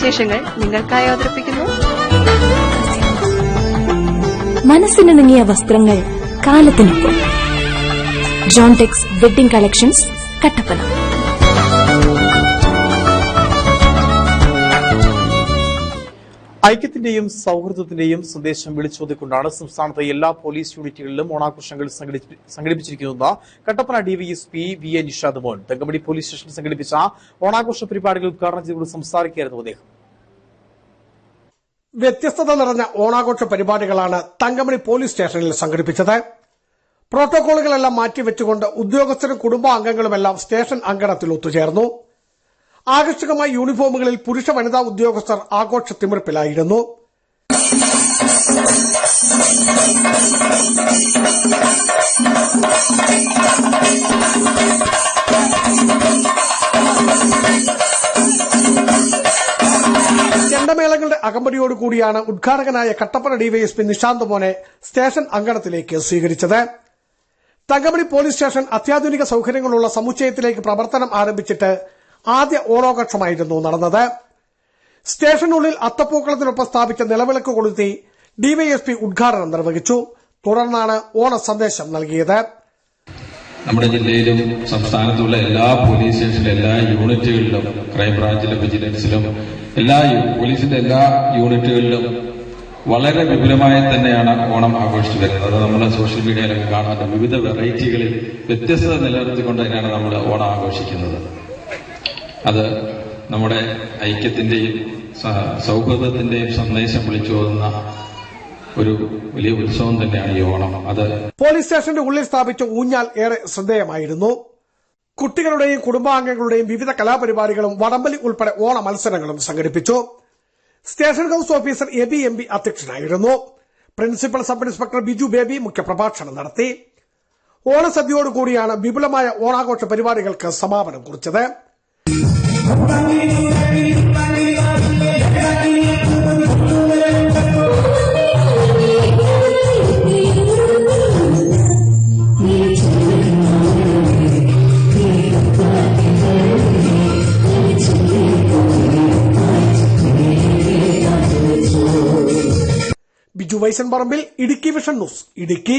വിശേഷങ്ങൾ നിങ്ങൾക്കായി അവതരിപ്പിക്കുന്നു. മനസ്സിനിണങ്ങിയ വസ്ത്രങ്ങൾ കാലത്തിനൊപ്പം. Jontex wedding collections Kattappana. ഐക്യത്തിന്റെയും സൗഹൃദത്തിന്റെയും സന്ദേശം വിളിച്ചോതിക്കൊണ്ടാണ് സംസ്ഥാനത്തെ എല്ലാ പോലീസ് യൂണിറ്റുകളിലും ഓണാഘോഷങ്ങൾ സംഘടിപ്പിച്ചിരിക്കുന്നത്. Kattappana DYSP V A Nishad Mon. തെങ്കമടി police station സംഘടിപ്പിച്ച ഓണാഘോഷ പരിപാടികൾ ഉദ്ഘാടനം ചെയ്തുകൊണ്ട് സംസാരിക്കുകയായിരുന്നു അദ്ദേഹം. വ്യത്യസ്തത നിറഞ്ഞ ഓണാഘോഷ പരിപാടികളാണ് തങ്കമണി പോലീസ് സ്റ്റേഷനിൽ സംഘടിപ്പിച്ചത്. പ്രോട്ടോകോളുകളെല്ലാം മാറ്റിവെച്ചുകൊണ്ട് ഉദ്യോഗസ്ഥരും കുടുംബാംഗങ്ങളുമെല്ലാം സ്റ്റേഷൻ അങ്കണത്തിൽ ഒത്തുചേർന്നു. ആകർഷകമായ യൂണിഫോമുകളിൽ പുരുഷ വനിതാ ഉദ്യോഗസ്ഥർ ആഘോഷ തിമിർപ്പിലായിരുന്നു ചെണ്ടമേളങ്ങളുടെ അകമ്പടിയോടുകൂടിയാണ് ഉദ്ഘാടകനായ കട്ടപ്പന ഡിവൈഎസ്പി നിശാന്ത് മോനെ സ്റ്റേഷൻ അങ്കണത്തിലേക്ക് സ്വീകരിച്ചത്. തങ്കമണി പോലീസ് സ്റ്റേഷൻ അത്യാധുനിക സൌകര്യങ്ങളുള്ള സമുച്ചയത്തിലേക്ക് പ്രവർത്തനം ആരംഭിച്ചിട്ട് ആദ്യ ഓണാഘോഷമായിരുന്നു നടന്നത്. സ്റ്റേഷനുള്ളിൽ അത്തപ്പൂക്കളത്തിനൊപ്പം സ്ഥാപിച്ച നിലവിളക്ക് കൊളുത്തി ഡിവൈഎസ്പി ഉദ്ഘാടനം നിർവഹിച്ചു. തുടർന്നാണ് ഓണ സന്ദേശം നൽകിയത്. നമ്മുടെ ജില്ലയിലും സംസ്ഥാനത്തുള്ള എല്ലാ പോലീസ് സ്റ്റേഷനിലും എല്ലാ യൂണിറ്റുകളിലും ക്രൈംബ്രാഞ്ചിലും വിജിലൻസിലും എല്ലാ പോലീസിന്റെ എല്ലാ യൂണിറ്റുകളിലും വളരെ വിപുലമായി തന്നെയാണ് ഓണം ആഘോഷിച്ചു വരുന്നത്. നമ്മൾ സോഷ്യൽ മീഡിയയിലൊക്കെ കാണാത്ത വിവിധ വെറൈറ്റികളിൽ വ്യത്യസ്തത നിലനിർത്തിക്കൊണ്ട് തന്നെയാണ് നമ്മൾ ഓണം ആഘോഷിക്കുന്നത്. അത് നമ്മുടെ ഐക്യത്തിന്റെയും സൗഹൃദത്തിന്റെയും സന്ദേശം വിളിച്ചോതുന്ന ഒരു വലിയ ഉത്സവം തന്നെയാണ് ഈ ഓണം. അത് പോലീസ് സ്റ്റേഷന്റെ ഉള്ളിൽ സ്ഥാപിച്ച ഊഞ്ഞാൽ ഏറെ ശ്രദ്ധേയമായിരുന്നു. കുട്ടികളുടെയും കുടുംബാംഗങ്ങളുടെയും വിവിധ കലാപരിപാടികളും വടംവലി ഉൾപ്പെടെ ഓണ മത്സരങ്ങളും സംഘടിപ്പിച്ചു. Station house officer A B M B അധ്യക്ഷനായിരുന്നു. Principal sub inspector Biju Baby മുഖ്യപ്രഭാഷണം നടത്തി. ഓണസദ്യയോടുകൂടിയാണ് വിപുലമായ ഓണാഘോഷ പരിപാടികൾക്ക് സമാപനം കുറിച്ചത്. Biju Vaisan Parambil Idukki vision news. Idukki